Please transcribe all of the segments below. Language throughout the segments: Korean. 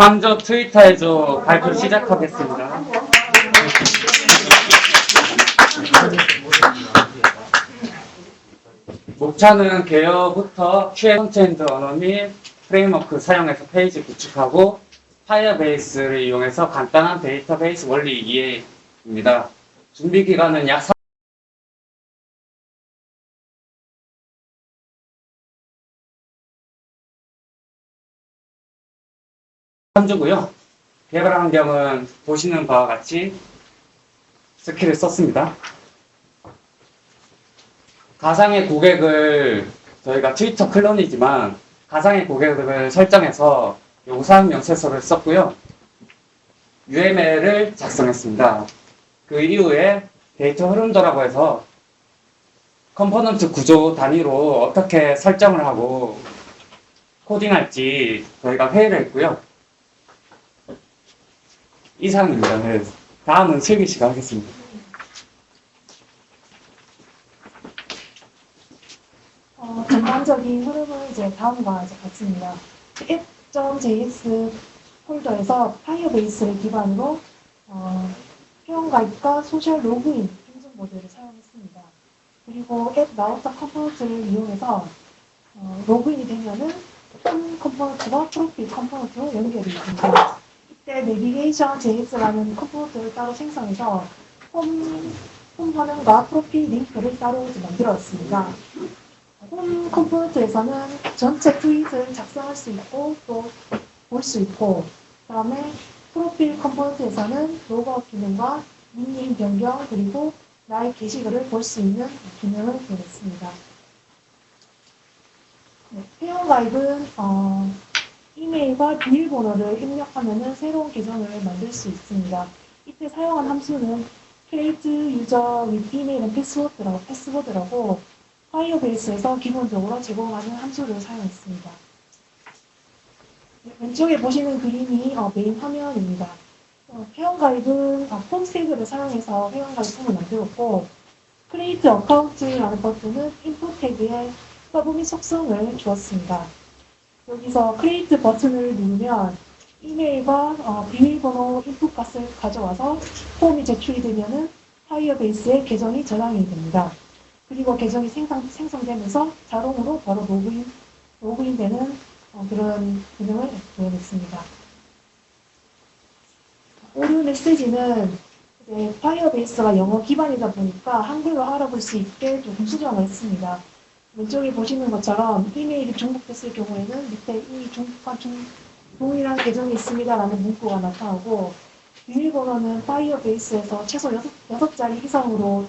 3조 트위터 해줘 발표 시작하겠습니다. 목차는 개요부터 QA 컨텐트 언어 및 프레임워크 사용해서 페이지 구축하고 파이어베이스를 이용해서 간단한 데이터베이스 원리 이해입니다. 준비 기간은 약 3 주고요. 개발 환경은 보시는 바와 같이 스킬을 썼습니다. 가상의 고객을 저희가 트위터 클론이지만 가상의 고객을 설정해서 요구사항 명세서를 썼고요. UML을 작성했습니다. 그 이후에 데이터 흐름도라고 해서 컴포넌트 구조 단위로 어떻게 설정을 하고 코딩할지 저희가 회의를 했고요. 이상입니다. 네. 다음은 슬기 씨가 하겠습니다. 어, 전반적인 흐름은 이제 다음과 이제 같습니다. app.js 폴더에서 파이어베이스를 기반으로 어, 회원가입과 소셜 로그인 인증 모드를 사용했습니다. 그리고 앱 라우터 컴포넌트를 이용해서 어, 로그인이 되면은 홈 컴포넌트와 프로필 컴포넌트로 연결이 됩니다. 이때 내비게이션 JS라는 컴포넌트를 따로 생성해서 홈, 홈 화면과 프로필 링크를 따로 만들었습니다. 홈 컴포넌트에서는 전체 트윗을 작성할 수 있고 또 볼 수 있고 그 다음에 프로필 컴포넌트에서는 로그아웃 기능과 닉네임 변경 그리고 나의 게시글을 볼 수 있는 기능을 제공했습니다. 네, 회원가입은 어, 이메일과 비밀번호를 입력하면 새로운 계정을 만들 수 있습니다. 이때 사용한 함수는 create user with email and password라고, 패스워드라고 파이어베이스에서 기본적으로 제공하는 함수를 사용했습니다. 네, 왼쪽에 보시는 그림이 어, 메인 화면입니다. 어, 회원 가입은 어, 폼스태그를 사용해서 회원 가입 폼을 만들었고 크리에이트 어카운트라는 버튼은 인풋 태그에 서브 및 속성을 주었습니다. 여기서 크리에이트 버튼을 누르면 이메일과 어, 비밀번호 인풋 값을 가져와서 폼이 제출이 되면은 파이어베이스에 계정이 저장이 됩니다. 그리고 계정이 생성, 생성되면서 자동으로 바로 로그인, 로그인되는 어, 그런 기능을 도입했습니다. 오류 메시지는 이제 파이어베이스가 영어 기반이다 보니까 한글로 알아볼 수 있게 조금 수정을 했습니다. 왼쪽에 보시는 것처럼 이메일이 중복됐을 경우에는 밑에 이 중복한 중, 동일한 계정이 있습니다라는 문구가 나타나고 비밀번호는 파이어베이스에서 최소 6, 자리 이상으로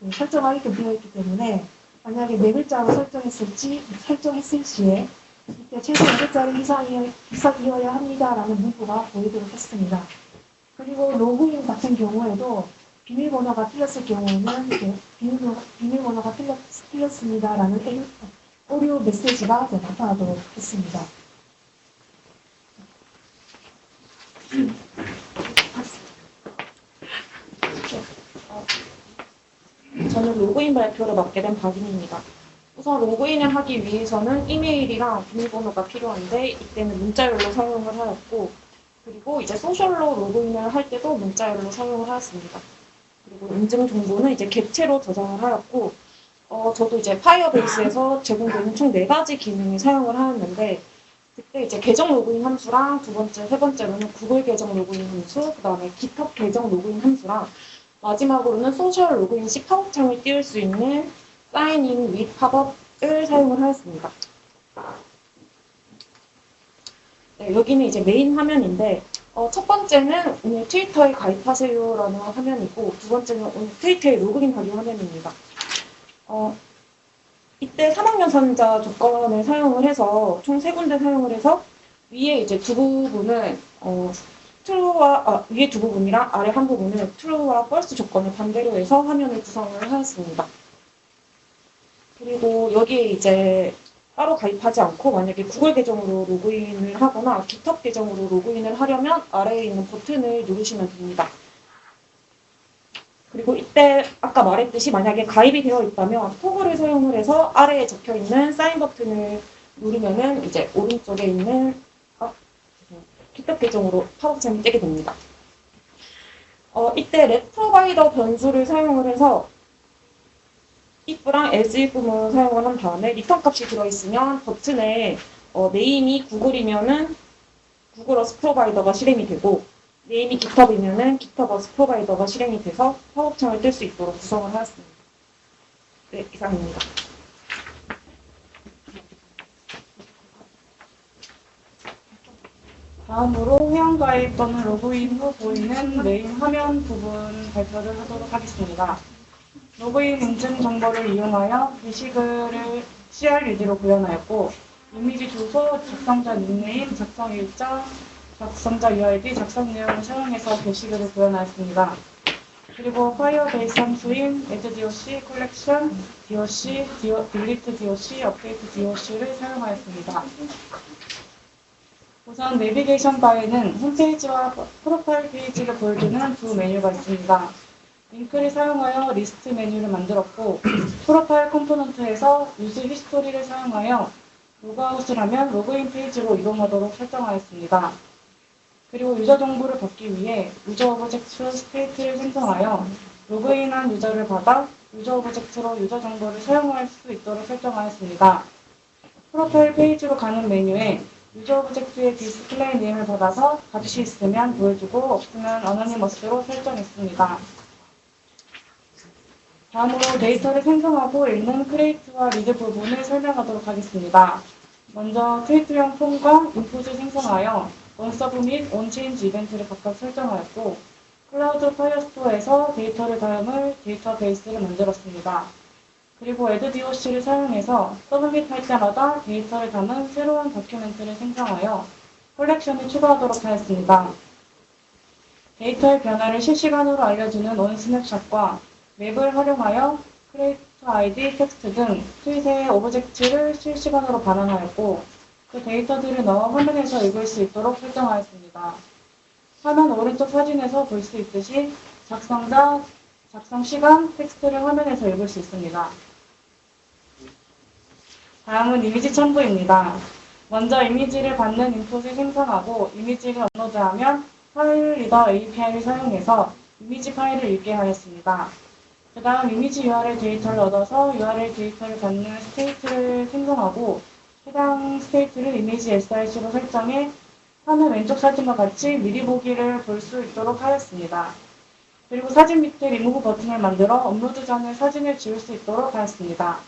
그 설정하게끔 되어 있기 때문에 만약에 네 글자로 설정했을지 설정했을 시에 이때 최소 6자리 이상이어, 이상이어야 합니다라는 문구가 보이도록 했습니다. 그리고 로그인 같은 경우에도 비밀번호가 틀렸을 경우에는 이렇게 비밀번호, 비밀번호가 틀렸, 틀렸습니다라는 에- 오류 메시지가 나타나도록 했습니다. 저는 로그인 발표를 맡게 된 박인입니다. 우선 로그인을 하기 위해서는 이메일이랑 비밀번호가 필요한데 이때는 문자열로 사용을 하였고 그리고 이제 소셜로 로그인을 할 때도 문자열로 사용을 하였습니다. 그리고 인증 정보는 이제 객체로 저장을 하였고 어, 저도 이제 파이어베이스에서 제공되는 총 네 가지 기능을 사용을 하였는데 그때 이제 계정 로그인 함수랑 두 번째, 세 번째로는 구글 계정 로그인 함수, 그 다음에 GitHub 계정 로그인 함수랑 마지막으로는 소셜 로그인 시 팝업창을 띄울 수 있는 사인인 윗 팝업을 사용을 하였습니다. 네, 여기는 이제 메인 화면인데 어, 첫 번째는 오늘 트위터에 가입하세요라는 화면이고 두 번째는 오늘 트위터에 로그인하기 화면입니다. 어, 이때 3학년선자 조건을 사용을 해서 총 세 군데 사용을 해서 위에 이제 두 부분은 어, true와 아, 위에 두 부분이랑 아래 한 부분은 true와 false 조건을 반대로 해서 화면을 구성을 하였습니다. 그리고 여기에 이제 따로 가입하지 않고 만약에 구글 계정으로 로그인을 하거나 GitHub 계정으로 로그인을 하려면 아래에 있는 버튼을 누르시면 됩니다. 그리고 이때 아까 말했듯이 만약에 가입이 되어 있다면 토글을 사용을 해서 아래에 적혀 있는 사인 버튼을 누르면은 이제 오른쪽에 있는 아. 픽업 계정으로 팝업창이 뜨게 됩니다. 어, 이때 렛 프로바이더 변수를 사용을 해서 if랑 else if문을 사용을 한 다음에 리턴 값이 들어있으면 버튼에 어, 네임이 구글이면은 구글 어스 프로바이더가 실행이 되고 네임이 깃허브이면은 깃허브 어스 프로바이더가 실행이 돼서 팝업창을 뜰 수 있도록 구성을 하였습니다. 네, 이상입니다. 다음으로 회원가입 또는 로그인 후 보이는 메인 화면 부분 발표를 하도록 하겠습니다. 로그인 인증 정보를 이용하여 게시글을 CRUD로 구현하였고 이미지 주소, 작성자 닉네임, 작성 일자, 작성자 UID, 작성 내용을 사용해서 게시글을 구현하였습니다. 그리고 파이어베이스 함수인 add doc, 컬렉션, doc, delete doc, update doc를 사용하였습니다. 우선 내비게이션 바에는 홈페이지와 프로파일 페이지를 보여주는 두 메뉴가 있습니다. 링크를 사용하여 리스트 메뉴를 만들었고 프로파일 컴포넌트에서 유즈 히스토리를 사용하여 로그아웃을 하면 로그인 페이지로 이동하도록 설정하였습니다. 그리고 유저 정보를 받기 위해 유저 오브젝트 스테이트를 생성하여 로그인한 유저를 받아 유저 오브젝트로 유저 정보를 사용할 수 있도록 설정하였습니다. 프로파일 페이지로 가는 메뉴에 유저 오브젝트의 디스플레이 네임을 받아서 값이 있으면 보여주고 없으면 어너니머스로 설정했습니다. 다음으로 데이터를 생성하고 읽는 크레이트와 리드 부분을 설명하도록 하겠습니다. 먼저 크레이트형 폼과 인풋을 생성하여 원서브 및 온체인지 이벤트를 각각 설정하였고 클라우드 파이어스토어에서 데이터를 담을 데이터베이스를 만들었습니다. 그리고 AddDOC를 사용해서 서브밋 할 때마다 데이터를 담은 새로운 다큐멘트를 생성하여 컬렉션을 추가하도록 하였습니다. 데이터의 변화를 실시간으로 알려주는 온 스냅샷과 맵을 활용하여 크레이트 아이디, 텍스트 등 트윗의 오브젝트를 실시간으로 반환하였고 그 데이터들을 넣어 화면에서 읽을 수 있도록 설정하였습니다. 화면 오른쪽 사진에서 볼 수 있듯이 작성자, 작성 시간, 텍스트를 화면에서 읽을 수 있습니다. 다음은 이미지 첨부입니다. 먼저 이미지를 받는 인풋을 생성하고 이미지를 업로드하면 파일 리더 API를 사용해서 이미지 파일을 읽게 하였습니다. 그 다음 이미지 URL 데이터를 얻어서 URL 데이터를 받는 스테이트를 생성하고 해당 스테이트를 이미지 SRC로 설정해 화면 왼쪽 사진과 같이 미리 보기를 볼 수 있도록 하였습니다. 그리고 사진 밑에 리무브 버튼을 만들어 업로드 전에 사진을 지울 수 있도록 하였습니다.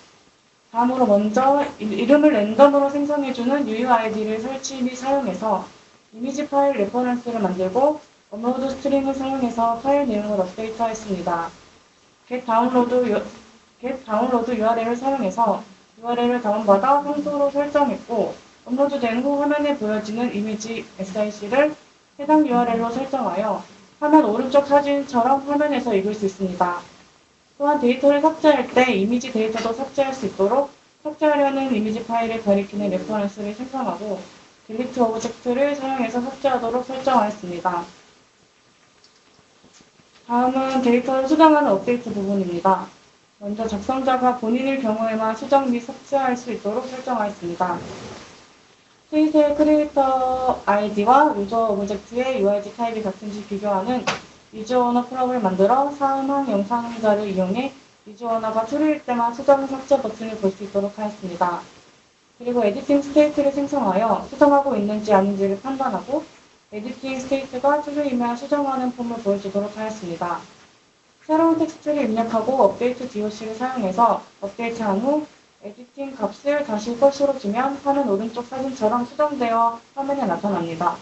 다음으로 먼저 이- 이름을 랜덤으로 생성해주는 UUID를 설치 및 사용해서 이미지 파일 레퍼런스를 만들고 업로드 스트링을 사용해서 파일 내용을 업데이트하였습니다. Get 다운로드, 유- get 다운로드 URL을 사용해서 URL을 다운받아 황소로 설정했고 업로드된 후 화면에 보여지는 이미지 SIC를 해당 URL로 설정하여 화면 오른쪽 사진처럼 화면에서 읽을 수 있습니다. 또한 데이터를 삭제할 때 이미지 데이터도 삭제할 수 있도록 삭제하려는 이미지 파일을 가리키는 레퍼런스를 생성하고 딜리트 오브젝트를 사용해서 삭제하도록 설정하였습니다. 다음은 데이터를 수정하는 업데이트 부분입니다. 먼저 작성자가 본인의 경우에만 수정 및 삭제할 수 있도록 설정하였습니다. 트윗의 크리에이터 아이디와 유저 오브젝트의 UID 타입이 같은지 비교하는 유저오너 프로그램을 만들어 사망 영상자를 이용해 유저오너가 트루일 때만 수정 삭제 버튼을 볼 수 있도록 하였습니다. 그리고 에디팅 스테이트를 생성하여 수정하고 있는지 아닌지를 판단하고 에디팅 스테이트가 트루이면 수정하는 폼을 보여주도록 하였습니다. 새로운 텍스트를 입력하고 업데이트 DOC를 사용해서 업데이트한 후 에디팅 값을 다시 펄스로 주면 화면 오른쪽 사진처럼 수정되어 화면에 나타납니다.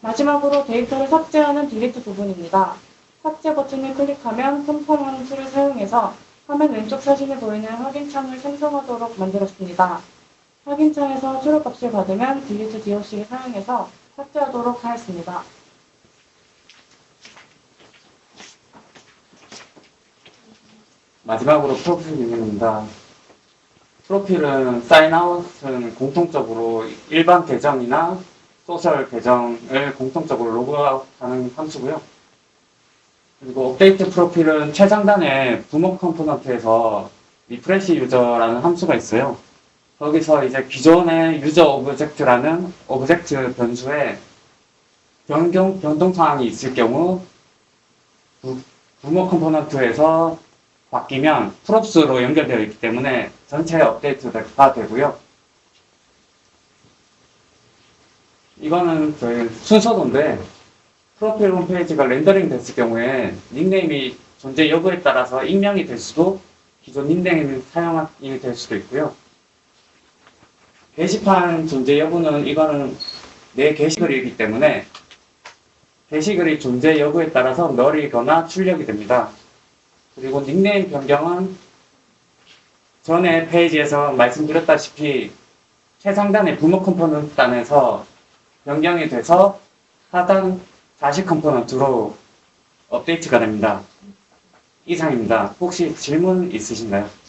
마지막으로 데이터를 삭제하는 딜리트 부분입니다. 삭제 버튼을 클릭하면 컴펌 함수를 사용해서 화면 왼쪽 사진에 보이는 확인창을 생성하도록 만들었습니다. 확인창에서 출력값을 받으면 딜리트 DOC를 사용해서 삭제하도록 하였습니다. 마지막으로 프로필 기능입니다. 프로필은 사인아웃은 공통적으로 일반 계정이나 소셜 계정을 공통적으로 로그아웃하는 함수고요. 그리고 업데이트 프로필은 최상단에 부모 컴포넌트에서 리프레시 유저라는 함수가 있어요. 거기서 이제 기존의 유저 오브젝트라는 오브젝트 변수에 변경, 변동 사항이 있을 경우 부, 부모 컴포넌트에서 바뀌면 프롭스로 연결되어 있기 때문에 전체 업데이트가 되고요. 이거는 저희 순서도인데 프로필 홈페이지가 렌더링 됐을 경우에 닉네임이 존재 여부에 따라서 익명이 될 수도 기존 닉네임을 사용이 될 수도 있고요. 게시판 존재 여부는 이거는 내 게시글이기 때문에 게시글이 존재 여부에 따라서 널이거나 출력이 됩니다. 그리고 닉네임 변경은 전에 페이지에서 말씀드렸다시피 최상단의 부모 컴포넌트 단에서 변경이 돼서 하단 자식 컴포넌트로 업데이트가 됩니다. 이상입니다. 혹시 질문 있으신가요?